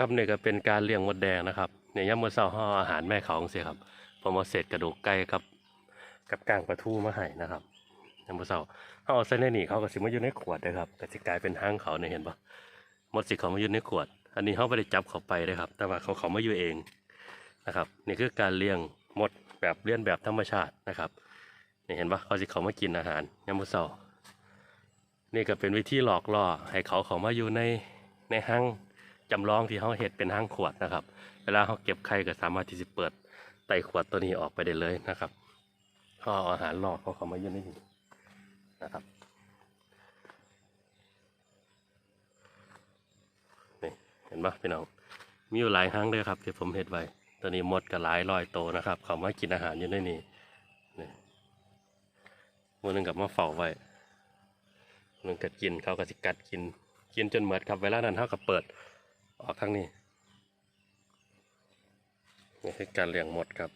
ครับนี่ก็เป็นการเลี้ยงมดแดงนะครับเนี่ยย่ามมื้อเช้าห่ออาหารแม่เขาจังซี่ครับผมาเอาเศษกระดูกไก่กับกับก้างปลาทูมาให้นะครับย่ามมื้อเช้าเขาเอาใส่ในนี่เขาก็สิมาอยู่ในขวดเด้อครับก็สิกลายเป็นห้างเขาเนี่ยเห็นปะมดสิเขามาอยู่ในขวด อันนี้เขาไม่ได้จับเขาไปเลยครับ แต่ว่าเขาเขามาอยู่เองนะครับนี่คือการเลี้ยงมดแบบเลี้ยงแบบธรรมชาตินะครับนี่เห็นปะเขาสิเขามากินอาหารย่ามมื้อเช้านี่ก็เป็นวิธีหลอกล่อให้เขาเขามาอยู่ในในห้าง จำลองที่เขาเห็ดเป็นห้างขวดนะครับ เวลาเขาเก็บไข่ก็สามารถที่จะเปิดไตขวดตัวนี้ออกไปได้เลยนะครับเขาเอาอาหารหลอกเขาเขามาอยู่ในนี้นะครับนี่เห็นปะพี่น้องมีอยู่หลายห้างเลยครับที่ผมเห็ดไว้ตัวนี้หมดก็หลายร้อยโตนะครับ เขามากินอาหารอยู่ในนี้นี่มือหนึ่งกับมาเฝ้าไว้มันกัดกินเขาก็สิกัดกินกินจนเหมือดครับเวลานั้นเขาก็เปิด ออกทางนี้นี่คือการเลี้ยงหมดครับ